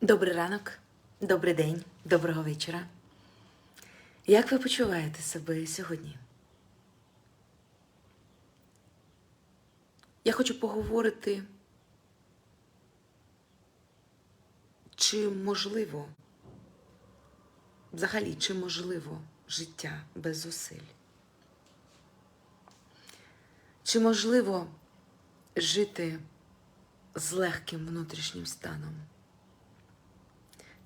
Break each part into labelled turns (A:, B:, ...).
A: Добрий ранок, добрий день, доброго вечора. Як ви почуваєте себе сьогодні? Я хочу поговорити, чи можливо, взагалі, чи можливо життя без зусиль? Чи можливо жити з легким внутрішнім станом?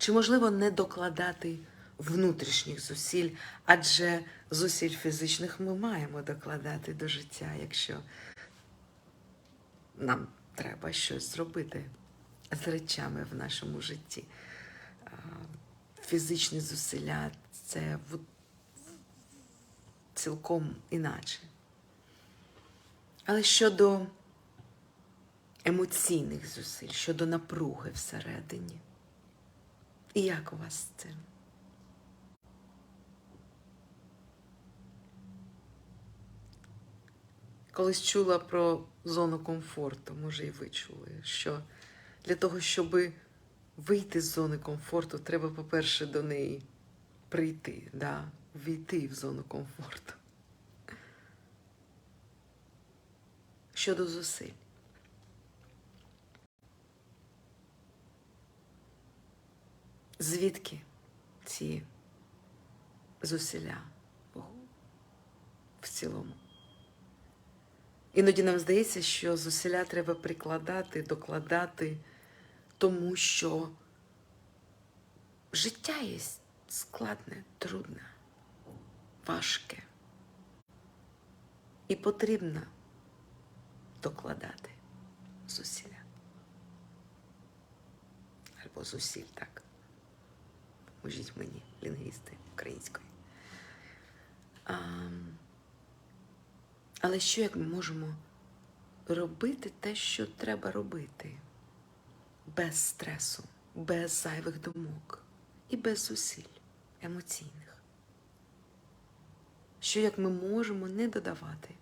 A: Чи можливо не докладати внутрішніх зусиль, адже зусиль фізичних ми маємо докладати до життя, якщо нам треба щось зробити з речами в нашому житті. Фізичні зусилля це цілком іначе. Але щодо емоційних зусиль, щодо напруги всередині. І як у вас з цим? Колись чула про зону комфорту, може і ви чули, що для того, щоб вийти з зони комфорту, треба, по-перше, до неї прийти, да? війти в зону комфорту. Щодо зусиль. Звідки ці зусилля в цілому? Іноді нам здається, що зусилля треба прикладати, докладати, тому що життя є складне, трудне, важке. І потрібно докладати зусилля. Або зусиль, так. Поможіть мені, лінгвісти української. А, але що як ми можемо робити те, що треба робити? Без стресу, без зайвих думок і без зусиль емоційних? Що як ми можемо не додавати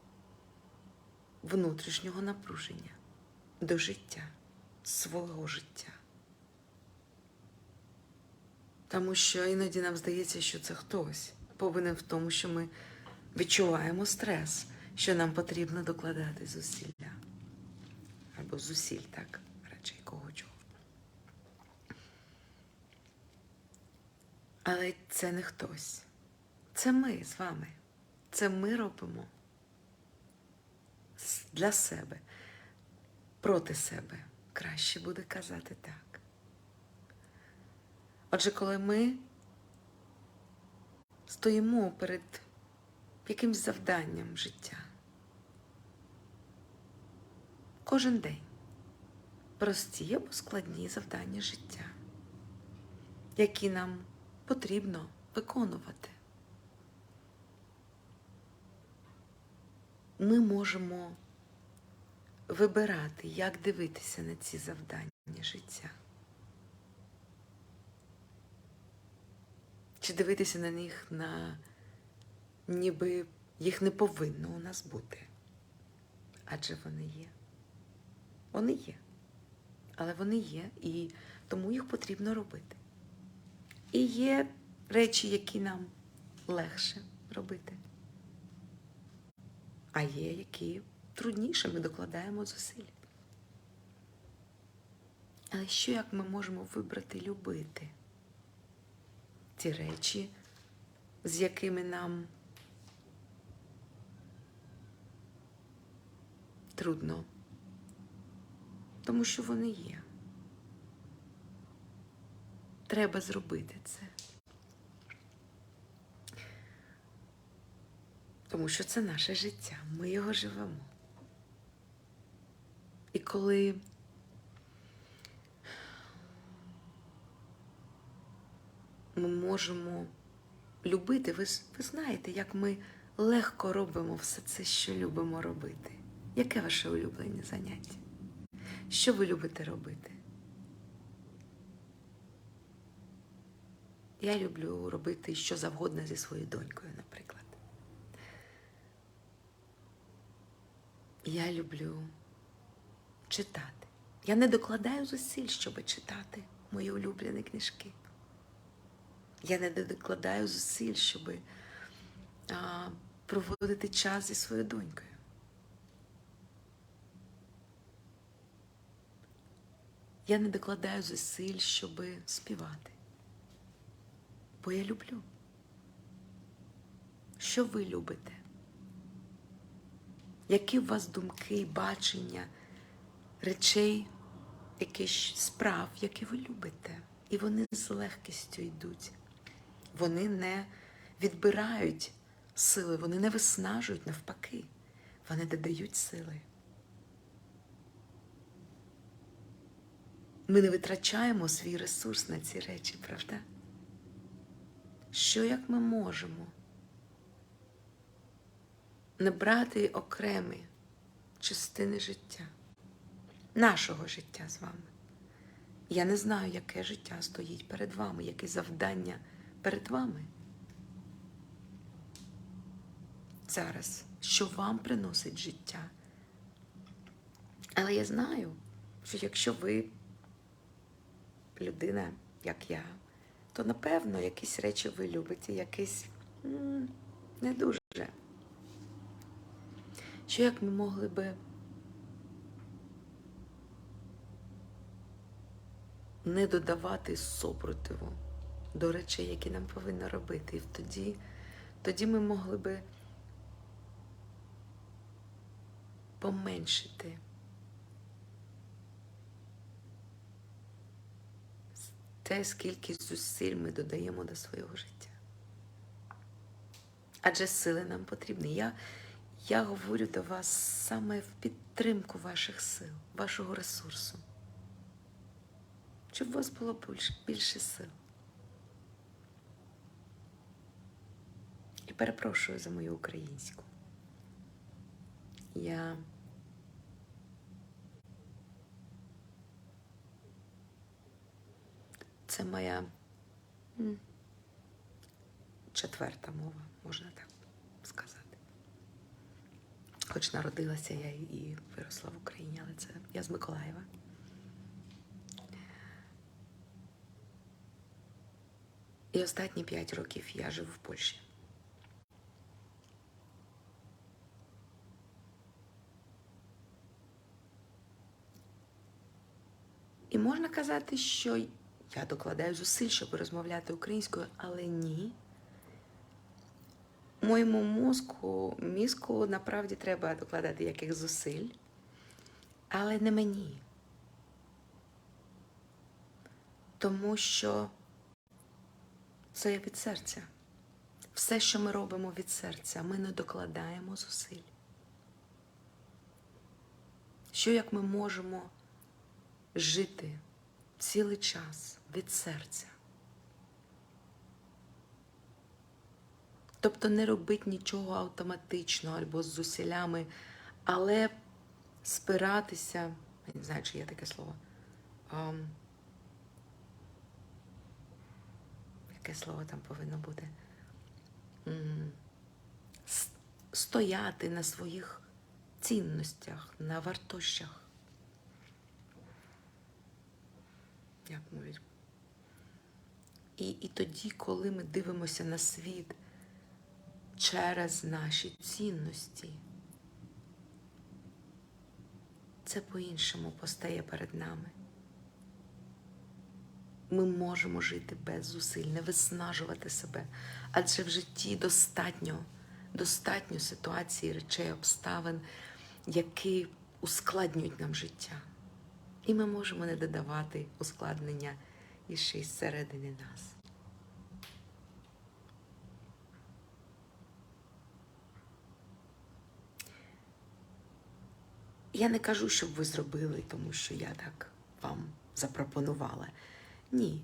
A: внутрішнього напруження до життя, свого життя? Тому що іноді нам здається, що це хтось повинен в тому, що ми відчуваємо стрес, що нам потрібно докладати зусилля. Або зусиль, так, радше кого чого. Але це не хтось. Це ми з вами. Це ми робимо для себе, проти себе. Краще буде казати так. Отже, коли ми стоїмо перед якимсь завданням життя, кожен день прості або складні завдання життя, які нам потрібно виконувати, ми можемо вибирати, як дивитися на ці завдання життя. Чи дивитися на них на ніби їх не повинно у нас бути. Адже вони є. Вони є. Але вони є, і тому їх потрібно робити. І є речі, які нам легше робити. А є, які трудніше ми докладаємо зусиль. Але що як ми можемо вибрати любити? Ті речі, з якими нам трудно, тому що вони є. Треба зробити це. Тому що це наше життя, ми його живемо. І коли ми можемо любити. Ви, ж- ви знаєте, як ми легко робимо все це, що любимо робити. Яке ваше улюблене заняття? Що ви любите робити? Я люблю робити що завгодно зі своєю донькою, наприклад. Я люблю читати. Я не докладаю зусиль, щоб читати мої улюблені книжки. Я не докладаю зусиль, щоб проводити час зі своєю донькою. Я не докладаю зусиль, щоб співати. Бо я люблю. Що ви любите? Які у вас думки, бачення, речей, якихось справ, які ви любите? І вони з легкістю йдуть. Вони не відбирають сили, вони не виснажують навпаки. Вони додають сили. Ми не витрачаємо свій ресурс на ці речі, правда? Що як ми можемо не брати окремі частини життя, нашого життя з вами? Я не знаю, яке життя стоїть перед вами, яке завдання перед вами. Зараз, що вам приносить життя. Але я знаю, що якщо ви людина, як я, то напевно якісь речі ви любите, якісь не дуже. Що як ми могли би не додавати супротиву до речей, які нам повинно робити. І тоді, тоді ми могли би поменшити те, скільки зусиль ми додаємо до свого життя. Адже сили нам потрібні. Я, я говорю до вас саме в підтримку ваших сил, вашого ресурсу. Щоб у вас було більше, більше сил. І перепрошую за мою українську. Я Це моя четверта мова, можна так сказати. Хоч народилася я і виросла в Україні, але це я з Миколаєва. І останні п'ять років я живу в Польщі. І можна казати, що я докладаю зусиль, щоб розмовляти українською, але ні. Моєму мозку, мізку направді треба докладати яких зусиль, але не мені. Тому що це від серця. Все, що ми робимо від серця, ми не докладаємо зусиль. Що як ми можемо жити цілий час від серця? Тобто не робить нічого автоматично або з зусиллями, але спиратися, я не знаю, чи є таке слово. ам, яке слово там повинно бути? Стояти на своїх цінностях, на вартощах. Як мовить? І, і тоді, коли ми дивимося на світ через наші цінності, це по-іншому постає перед нами. Ми можемо жити без зусиль, не виснажувати себе, адже в житті достатньо, достатньо ситуацій, речей, обставин, які ускладнюють нам життя. І ми можемо не додавати ускладнення і ще й зсередини нас. Я не кажу, щоб ви зробили, тому що я так вам запропонувала. Ні.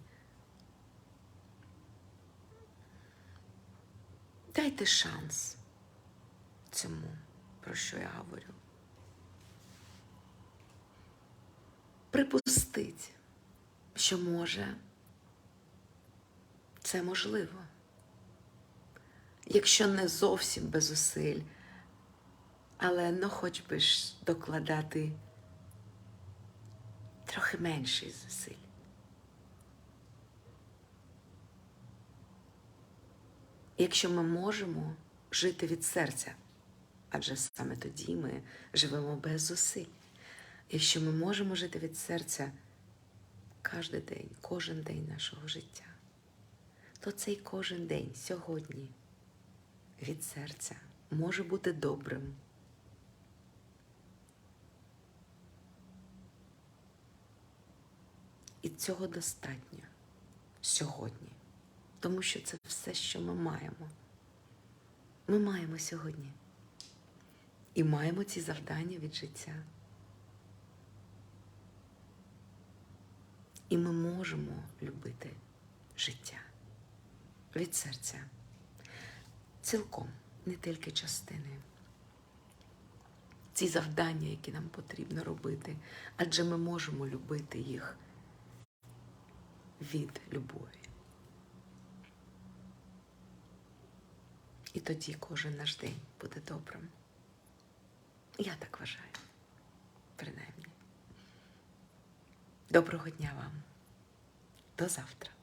A: Дайте шанс цьому, про що я говорю. Припустить, що може це можливо. Якщо не зовсім без зусиль, але ну хоч би ж докладати трохи менший зусиль. Якщо ми можемо жити від серця, адже саме тоді ми живемо без зусиль. Якщо ми можемо жити від серця кожен день, кожен день нашого життя, то цей кожен день сьогодні від серця може бути добрим. І цього достатньо сьогодні, тому що це все, що ми маємо. Ми маємо сьогодні. І маємо ці завдання від життя. І ми можемо любити життя від серця. Цілком, не тільки частини. Ці завдання, які нам потрібно робити, адже ми можемо любити їх від любові. І тоді кожен наш день буде добрим. Я так вважаю, принаймні. Доброго дня вам. До завтра.